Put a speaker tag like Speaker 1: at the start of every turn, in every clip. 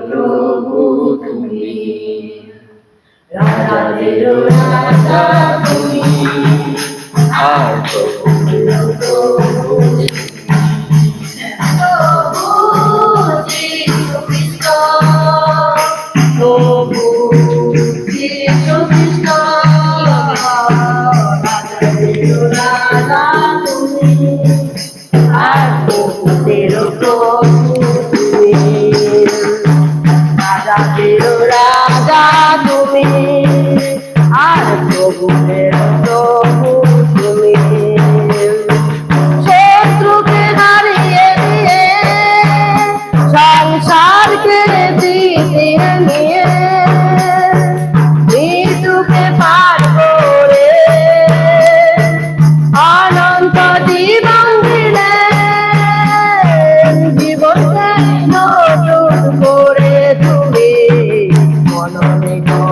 Speaker 1: প্রভু তুমি রাজাদের রাজা তুমি
Speaker 2: আর প্রভু
Speaker 1: প্রভু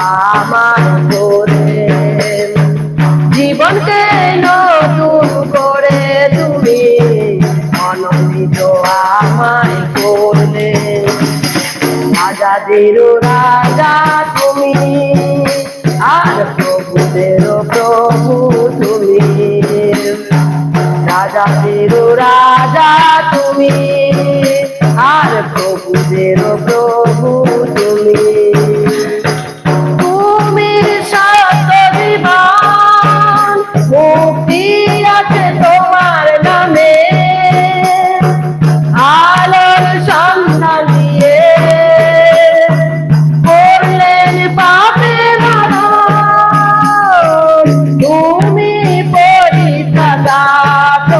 Speaker 1: আমার করে জীবনকে নতুন করে তুমি মনোনীত আমায় করলে। রাজাদের রাজা তুমি, আর প্রভুদের প্রভু তুমি। রাজাদের রাজা তুমি, আর প্রভুদের প্রভু তুমি।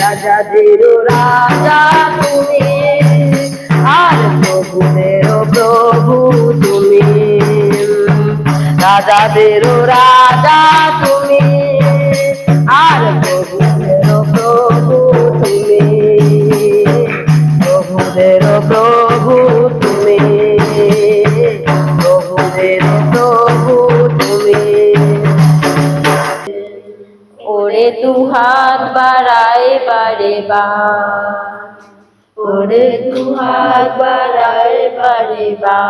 Speaker 1: রাজাদের রাজা তুমি আর প্রভুদের প্রভু তুমি। রাজাদের রাজা তুমি। আর ওরে দু হাত বাড়ায় বারে বা। ওরে দু হাত বাড়ায় বারে বা।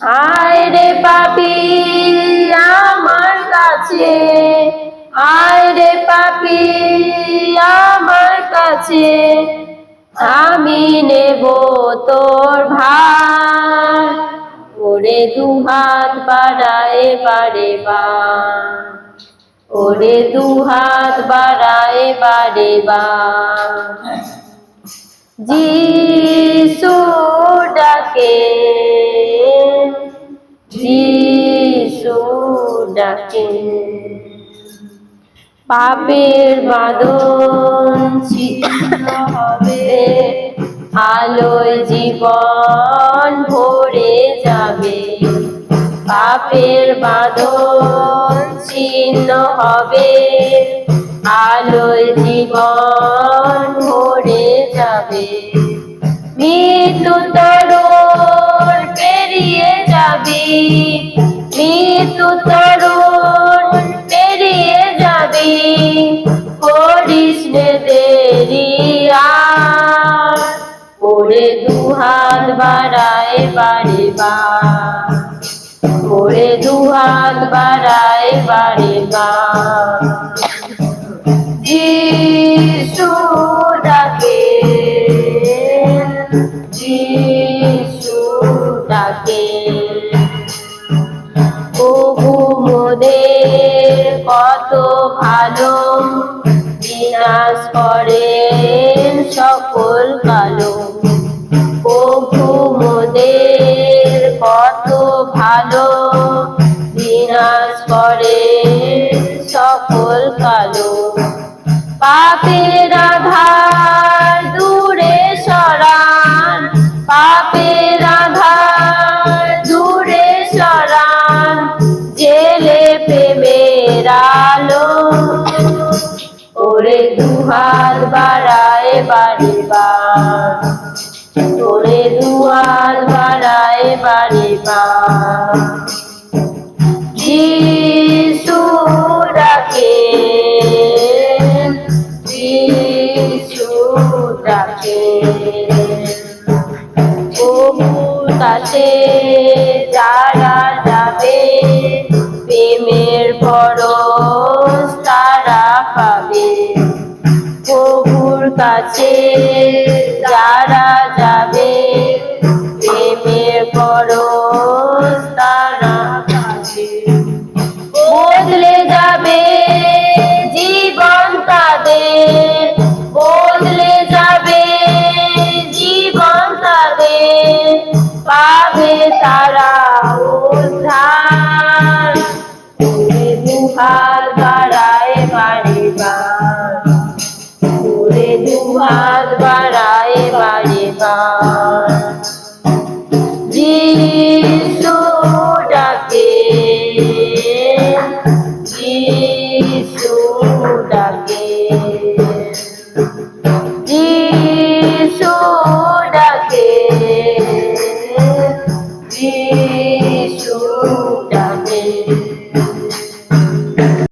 Speaker 1: আয় রে পাপি, আমার কাছে। আয় রে পাপি, আমার কাছে। আমি নেব তোর ভার। ওরে দু হাত বাড়ায় বারে বা। ওরে দু হাত বাড়ায় বারে বা। যিশু ডাকে যিশু ডাকে। পাপের বাদন হবে, আলোয় জীবন ভরে যাবে। পাপের বাদন ছিন্ন হবে। আলোয় জীবন ভরে যাবে। মৃত্যু তরুণ পেরিয়ে যাবি। মৃত্যু তরুণ পেরিয়ে যাবি। করিস নে দেরি আর। ওরে দু হাত বাড়ায় বাড়ি বা ওরে দু হাত বাড়ায় বাড়ি বা যিশু ডাকে যিশু ডাকে। প্রভু মোদের কত ভালো, বিনাশ করেন সকল কালো। প্রভু মোদের কত ভালো
Speaker 3: জেলে প্রেমের ওরে দুহাত বাড়ায় বাড়ি বার ওরে দুহাত বাড়ায় বাড়ি বার কাছে যারা যাবে, প্রেমের পরশ তারা পাবে। বদলে যাবে জীবন তাদের, বদলে যাবে জীবন তাদের। পাবে তারা উদ্ধার। দুহাত দুহাত বাড়ায় বাড়িবার